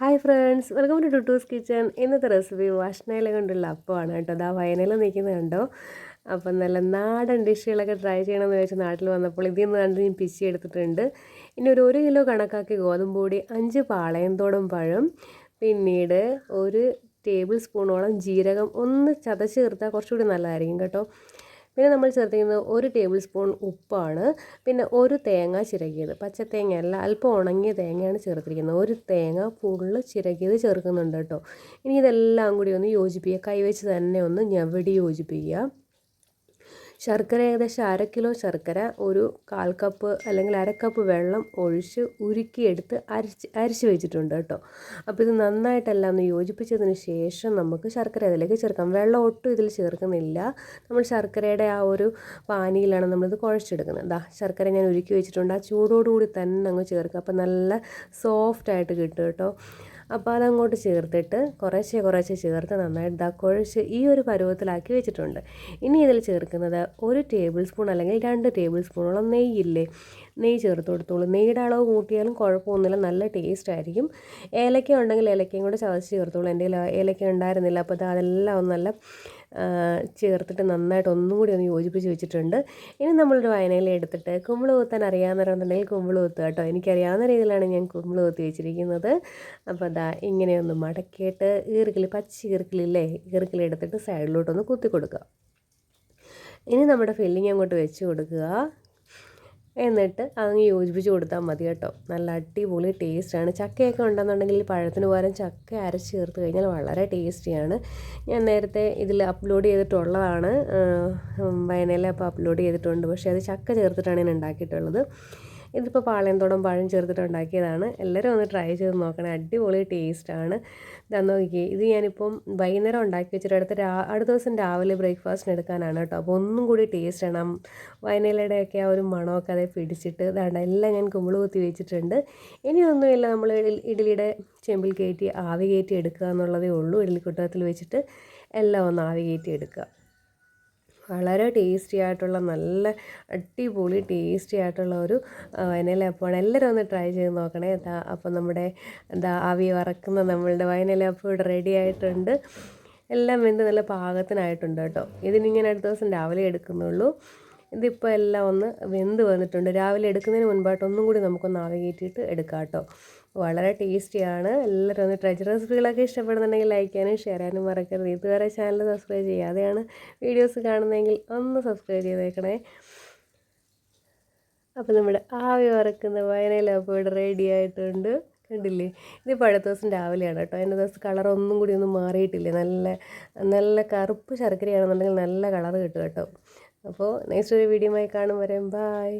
Hi friends welcome to Tuttus kitchen ഇന്നത്തെ recipe വാഷ്നയില കൊണ്ടുള്ള അപ്പമാണ് കേട്ടോ. അതാ വയനയിൽ നിൽക്കുന്നത് കണ്ടോ? അപ്പം നല്ല നാടൻ ഡിഷുകളൊക്കെ ട്രൈ ചെയ്യണമെന്ന് വെച്ച് നാട്ടിൽ വന്നപ്പോൾ ഇതിൽ നിന്ന് കണ്ട് ഞാൻ പിച്ചി എടുത്തിട്ടുണ്ട്. ഇനി ഒരു ഒരു കിലോ കണക്കാക്കി ഗോതമ്പ് പൊടി അഞ്ച് പാളയന്തോടും പഴം പിന്നീട് ഒരു ടേബിൾ സ്പൂണോളം ജീരകം ഒന്ന് ചതച്ച് ചേർത്താൽ കുറച്ചുകൂടി നല്ലതായിരിക്കും കേട്ടോ. പിന്നെ നമ്മൾ ചേർത്തിരിക്കുന്നത് ഒരു ടേബിൾ സ്പൂൺ ഉപ്പാണ്. പിന്നെ ഒരു തേങ്ങ ചിരകിയത്. പച്ച തേങ്ങയല്ല അല്പം ഉണങ്ങിയ തേങ്ങയാണ് ചേർത്തിരിക്കുന്നത്. ഒരു തേങ്ങ ഫുള്ള് ചിരകിയത് ചേർക്കുന്നുണ്ട് കേട്ടോ. ഇനി ഇതെല്ലാം കൂടി ഒന്ന് യോജിപ്പിക്കുക. കൈവച്ച് തന്നെ ഒന്ന് ഞവടി യോജിപ്പിക്കുക. ശർക്കര ഏകദേശം അര കിലോ ശർക്കര ഒരു കാൽ കപ്പ് അല്ലെങ്കിൽ അര കപ്പ് വെള്ളം ഒഴിച്ച് ഉരുക്കിയെടുത്ത് അരച്ച് അരച്ച് വെച്ചിട്ടുണ്ട് കേട്ടോ. അപ്പോൾ ഇത് നന്നായിട്ടെല്ലാം ഒന്ന് യോജിപ്പിച്ചതിന് ശേഷം നമുക്ക് ശർക്കര ഇതിലേക്ക് ചേർക്കാം. വെള്ളം ഒട്ടും ഇതിൽ ചേർക്കുന്നില്ല. നമ്മൾ ശർക്കരയുടെ ആ ഒരു പാനിയിലാണ് നമ്മളിത് കുഴച്ചെടുക്കുന്നത്. ദാ ശർക്കര ഞാൻ ഉരുക്കി വെച്ചിട്ടുണ്ട്. ആ ചൂടോടുകൂടി തന്നെ അങ്ങ് ചേർക്കുക. അപ്പോൾ നല്ല സോഫ്റ്റായിട്ട് കിട്ടും കേട്ടോ. അപ്പോൾ അതങ്ങോട്ട് ചേർത്തിട്ട് കുറേശ്ശെ കുറേശ്ശെ ചേർത്ത് നന്നായിട്ട് ഇതാ കുഴച്ച് ഈ ഒരു പരുവത്തിലാക്കി വെച്ചിട്ടുണ്ട്. ഇനി ഇതിൽ ചേർക്കുന്നത് ഒരു ടേബിൾ സ്പൂൺ അല്ലെങ്കിൽ രണ്ട് ടേബിൾ സ്പൂണോളം നെയ്യില്ലേ? നെയ്യ് ചേർത്ത് കൊടുത്തോളൂ. നെയ്യുടെ അളവ് കൂട്ടിയാലും കുഴപ്പമൊന്നുമില്ല. നല്ല ടേസ്റ്റ് ആയിരിക്കും. ഏലക്ക ഉണ്ടെങ്കിൽ ഏലക്കയും കൂടെ ചതച്ച് ചേർത്തോളൂ. എന്റെ ഏലക്ക ഉണ്ടായിരുന്നില്ല. അപ്പോൾ അതെല്ലാം ഒന്ന് നല്ല ചേർത്തിട്ട് നന്നായിട്ട് ഒന്നും കൂടി ഒന്ന് യോജിപ്പിച്ച് വെച്ചിട്ടുണ്ട്. ഇനി നമ്മളൊരു വയനയിൽ എടുത്തിട്ട് കുമ്പിൾ കുത്താൻ അറിയാവുന്നവരുണ്ടെങ്കിൽ കുമ്പിൾ കുത്തുക കേട്ടോ. എനിക്കറിയാവുന്ന രീതിയിലാണ് ഞാൻ കുമ്പിൾ കുത്തി വെച്ചിരിക്കുന്നത്. അപ്പോൾ അതാ ഇങ്ങനെയൊന്ന് മടക്കിയിട്ട് ഈർക്കിൽ പച്ച ഈർക്കിലില്ലേ ഈർക്കിൽ എടുത്തിട്ട് സൈഡിലോട്ടൊന്ന് കുത്തി കൊടുക്കുക. ഇനി നമ്മുടെ ഫില്ലിങ് അങ്ങോട്ട് വെച്ച് കൊടുക്കുക. എന്നിട്ട് അങ്ങ് യോജിപ്പിച്ച് കൊടുത്താൽ മതി കേട്ടോ. നല്ല അടിപൊളി ടേസ്റ്റാണ് ചക്കയൊക്കെ ഉണ്ടെന്നുണ്ടെങ്കിൽ പഴത്തിന് പകരം ചക്ക അരച്ച് ചേർത്ത് കഴിഞ്ഞാൽ വളരെ ടേസ്റ്റിയാണ് ഞാൻ നേരത്തെ ഇതിൽ അപ്ലോഡ് ചെയ്തിട്ടുള്ളതാണ്. വയനയിൽ അപ്പോൾ അപ്ലോഡ് ചെയ്തിട്ടുണ്ട്. പക്ഷേ അത് ചക്ക ചേർത്തിട്ടാണ് ഞാൻ ഉണ്ടാക്കിയിട്ടുള്ളത്. ഇതിപ്പോൾ പാളയന്തോടം പഴം ചേർത്തിട്ട് ഉണ്ടാക്കിയതാണ്. എല്ലാവരും ഒന്ന് ട്രൈ ചെയ്ത് നോക്കണേ. അടിപൊളി ടേസ്റ്റാണ് ഇതാ നോക്കിക്കേ ഇത് ഞാനിപ്പം വൈകുന്നേരം ഉണ്ടാക്കി വെച്ചിട്ട് അടുത്ത രാ അടുത്ത ദിവസം രാവിലെ ബ്രേക്ക്ഫാസ്റ്റിന് എടുക്കാനാണ് കേട്ടോ. അപ്പോൾ ഒന്നും കൂടി ടേസ്റ്റ് ടേസ്റ്റാണ് ഒക്കെ ആ ഒരു മണമൊക്കെ അതേ പിടിച്ചിട്ട് ഇതാണ്ട് എല്ലാം ഞാൻ കുമ്പിൾ കുത്തി വെച്ചിട്ടുണ്ട്. ഇനിയൊന്നുമില്ല നമ്മൾ ഇഡലിയുടെ ചെമ്പിൽ കയറ്റി ആവി കയറ്റി എടുക്കുക എന്നുള്ളതേ ഉള്ളൂ. ഇഡലിക്കുട്ടത്തിൽ വെച്ചിട്ട് എല്ലാം ഒന്ന് ആവി കയറ്റി എടുക്കുക. വളരെ ടേസ്റ്റി ആയിട്ടുള്ള നല്ല അടിപൊളി ടേസ്റ്റി ആയിട്ടുള്ള ഒരു വയനയിലപ്പമാണ് എല്ലാവരും ഒന്ന് ട്രൈ ചെയ്ത് നോക്കണേ. എന്താ അപ്പം നമ്മുടെ എന്താ ആവി വറക്കുന്ന നമ്മളുടെ വയനയിലപ്പം ഇവിടെ റെഡി ആയിട്ടുണ്ട്. എല്ലാം വെന്ത് നല്ല പാകത്തിനായിട്ടുണ്ട് കേട്ടോ. ഇതിനിങ്ങനെ അടുത്ത ദിവസം രാവിലെ എടുക്കുന്നുള്ളൂ. ഇതിപ്പോൾ എല്ലാം ഒന്ന് വെന്ത് വന്നിട്ടുണ്ട്. രാവിലെ എടുക്കുന്നതിന് മുൻപായിട്ട് ഒന്നും കൂടി നമുക്കൊന്ന് ആവി കയറ്റിയിട്ട് എടുക്കാം കേട്ടോ. വളരെ ടേസ്റ്റിയാണ്. എല്ലാവരും ഒന്ന് ട്രെജർ റെസിപ്പികളൊക്കെ ഇഷ്ടപ്പെടുന്നുണ്ടെങ്കിൽ ലൈക്ക് ചെയ്യാനും ഷെയർ ചെയ്യാനും മറക്കരുത്. ഇതുവരെ ചാനൽ സബ്സ്ക്രൈബ് ചെയ്യാതെയാണ് വീഡിയോസ് കാണുന്നതെങ്കിൽ ഒന്ന് സബ്സ്ക്രൈബ് ചെയ്തേക്കണേ. അപ്പോൾ നമ്മുടെ ആവി വറക്കുന്ന വയനയിലപ്പോൾ ഇവിടെ റെഡി ആയിട്ടുണ്ട്. കണ്ടില്ലേ? ഇതിപ്പോൾ അടുത്ത ദിവസം രാവിലെയാണ് കേട്ടോ. അതിന്റെ ദിവസം കളർ ഒന്നും കൂടി ഒന്നും മാറിയിട്ടില്ലേ? നല്ല നല്ല കറുപ്പ് ശർക്കരയാണെന്നുണ്ടെങ്കിൽ നല്ല കളർ കിട്ടും കേട്ടോ. അപ്പോൾ നെക്സ്റ്റ് ഒരു വീഡിയോ ആയി കാണും വരെ. ബായ്